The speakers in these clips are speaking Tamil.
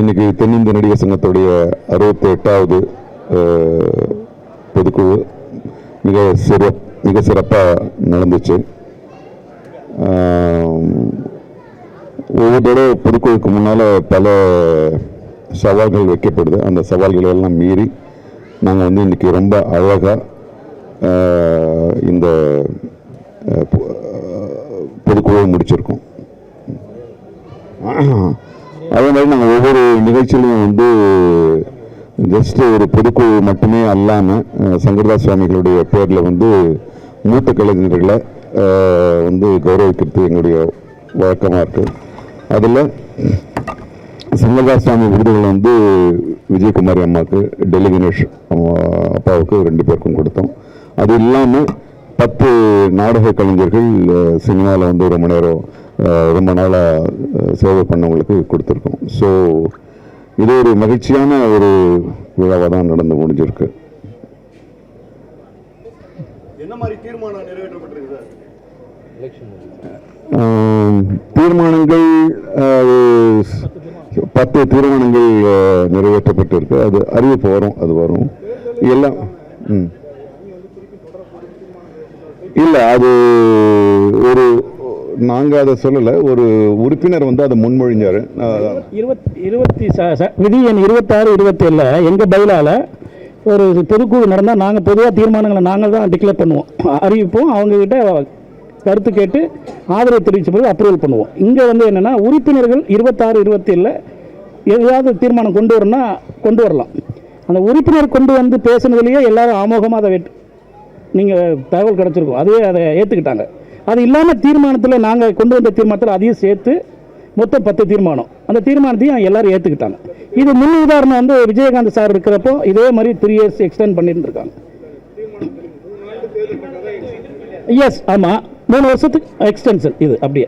இன்னைக்கு தென்னிந்திய நடிகர் சங்கத்துடைய அறுபத்தி எட்டாவது பொதுக்குழு மிக சிற மிக சிறப்பாக நடந்துச்சு. ஒவ்வொரு தடவை பொதுக்குழுக்கு முன்னால் பல சவால்கள் வைக்கப்படுது. அந்த சவால்களை எல்லாம் மீறி நாங்கள் வந்து இன்னைக்கு ரொம்ப அழகாக இந்த பொதுக்குழுவை முடிச்சிருக்கோம். மாதிரி நாங்கள் ஒவ்வொரு நிகழ்ச்சியிலையும் வந்து ஜஸ்ட் ஒரு பொதுக்குழு மட்டுமே அல்லாமல் சங்கரதாஸ் சுவாமிகளுடைய பேரில் வந்து மூத்த கலைஞர்களை வந்து கௌரவிக்கிறது எங்களுடைய வழக்கமாக இருக்குது அதில் சங்கரதாஸ் சுவாமி விருதுகள் வந்து விஜயகுமாரி அம்மாவுக்கு டெல்லி கணேஷ் அப்பாவுக்கு ரெண்டு பேருக்கும் கொடுத்தோம். அது இல்லாமல் பத்து நாடக கலைஞர்கள் சினிமாவில் வந்து ரொம்ப நேரம் ரொம்ப நாளாக சேவை பண்ணவங்களுக்கு கொடுத்துருக்கோம். ஸோ இது ஒரு மகிழ்ச்சியான ஒரு விழாவாக தான் நடந்து முடிஞ்சிருக்கு. தீர்மானங்கள் பத்து தீர்மானங்கள் நிறைவேற்றப்பட்டிருக்கு. அது அறிவிப்பு வரும் அது வரும். எல்லாம் ம். இல்லை அது நாங்கள் அதை சொல்லலை. ஒரு உறுப்பினர் வந்து அதை முன்மொழிஞ்சார். இருபத் இருபத்தி ச- விதி எண் இருபத்தாறு இருபத்தேழில் எங்கள் பயிலால் ஒரு பொதுக்குழு நடந்தால் நாங்கள் பொதுவாக தீர்மானங்களை நாங்கள் தான் டிக்ளேர் பண்ணுவோம். அறிவிப்போம். அவங்கக்கிட்ட கருத்து கேட்டு ஆதரவு தெரிவித்த பிறகு அப்ரூவல் பண்ணுவோம். இங்கே வந்து என்னென்னா உறுப்பினர்கள் இருபத்தாறு இருபத்தேழில் எதாவது தீர்மானம் கொண்டு வரணும்னா கொண்டு வரலாம். அந்த உறுப்பினர் கொண்டு வந்து பேசுனதுலேயே எல்லாரும் ஆமோகமாக அதை நீங்கள் தகவல் கிடச்சிருக்கும். அதுவே அதை ஏற்றுக்கிட்டாங்க அது இல்லாமல் தீர்மானத்தில் நாங்கள் கொண்டு வந்த தீர்மானத்தில் அதையும் சேர்த்து மொத்தம் பத்து தீர்மானம். அந்த தீர்மானத்தையும் எல்லாரும் ஏற்றுக்கிட்டாங்க இது முன் உதாரணம் வந்து விஜயகாந்த் சார் இருக்கிறப்போ இதே மாதிரி த்ரீ இயர்ஸ் எக்ஸ்டெண்ட் பண்ணிட்டு இருக்காங்க. எஸ் ஆமாம் மூணு வருஷத்துக்கு எக்ஸ்டென்ஷன் இது அப்படியே.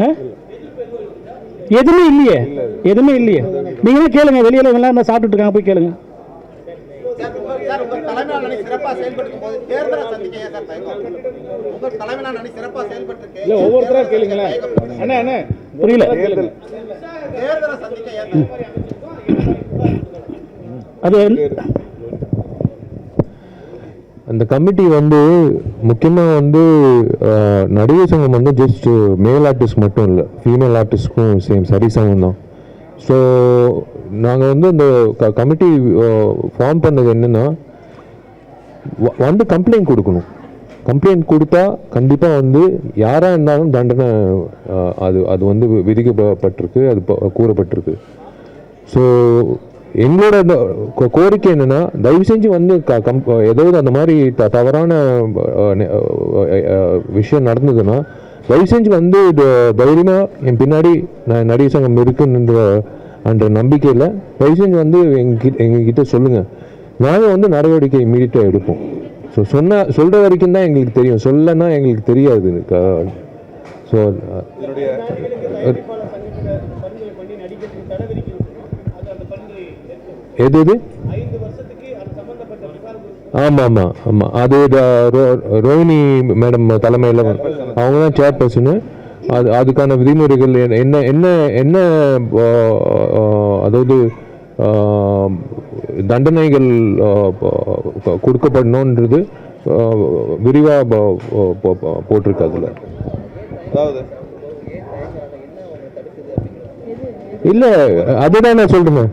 ஆ? எதுவுமே இல்லையே? எதுவுமே இல்லையே? நீங்களும் கேளுங்க வெளியில எல்லாம் சாப்பிட்டுட்டு இருக்காங்க போய் கேளுங்க. சார் உங்க தலைமையிலான அணி சிறப்பா செயல்பட்டு போது தேர்தலை சந்திக்க ஏன் சார் தயக்கம். உங்க தலைமையிலான அணி சிறப்பா செயல்பட்டு இல்ல ஒவ்வொருத்தரா கேளுங்களேன். அண்ணா அண்ணா. புரியல. தேர்தலை. சந்திக்க ஏன் தயக்கம்? அது வந்து- அந்த கமிட்டி வந்து முக்கியமாக வந்து அஹ், நடிகர் சங்கம் வந்து ஜஸ்ட் மேல் ஆர்டிஸ்ட் மட்டும் இல்லை. ஃபீமேல் ஆர்டிஸ்ட்க்கும் சேம் சரி சங்கம் தான். ஸோ நாங்கள் வந்து இந்த க கமிட்டி ஃபார்ம் பண்ணது என்னென்னா வந்து கம்ப்ளைண்ட் கொடுக்கணும். கம்ப்ளைண்ட் கொடுத்தா கண்டிப்பாக வந்து யாராக இருந்தாலும் தண்டனை அது அது வந்து விதிக்கப்பட்டிருக்கு அது கூறப்பட்டிருக்கு. ஸோ எங்களோட இந்த கோரிக்கை என்னென்னா தயவு செஞ்சு வந்து க- கம் ஏதாவது அந்த மாதிரி த தவறான விஷயம் நடந்ததுன்னா தயவு செஞ்சு வந்து இது தைரியமாக என் பின்னாடி நான் நடிகர் சங்கம் இருக்குன்ற என்ற நம்பிக்கையில் தயவு செஞ்சு வந்து எங்ககிட்ட எங்ககிட்ட சொல்லுங்கள் நாங்கள் வந்து நடவடிக்கை இமீடியட்டாக எடுப்போம். ஸோ சொன்ன சொல்கிற வரைக்கும் தான் எங்களுக்கு தெரியும். சொல்லனா எங்களுக்கு தெரியாது. ஸோ எது எது? ஆமாம் ஆமாம் ஆமாம் அது ரோ- ரோஹிணி மேடம் தலைமையில் அவங்க தான் சேர்பர்சனு அது அதுக்கான விதிமுறைகள் என்ன- என்ன என்ன அதாவது தண்டனைகள் கொடுக்கப்படணுன்றது விரிவாக போட்டிருக்கு அதில். இல்லை அதுதான் நான் சொல்கிறேன்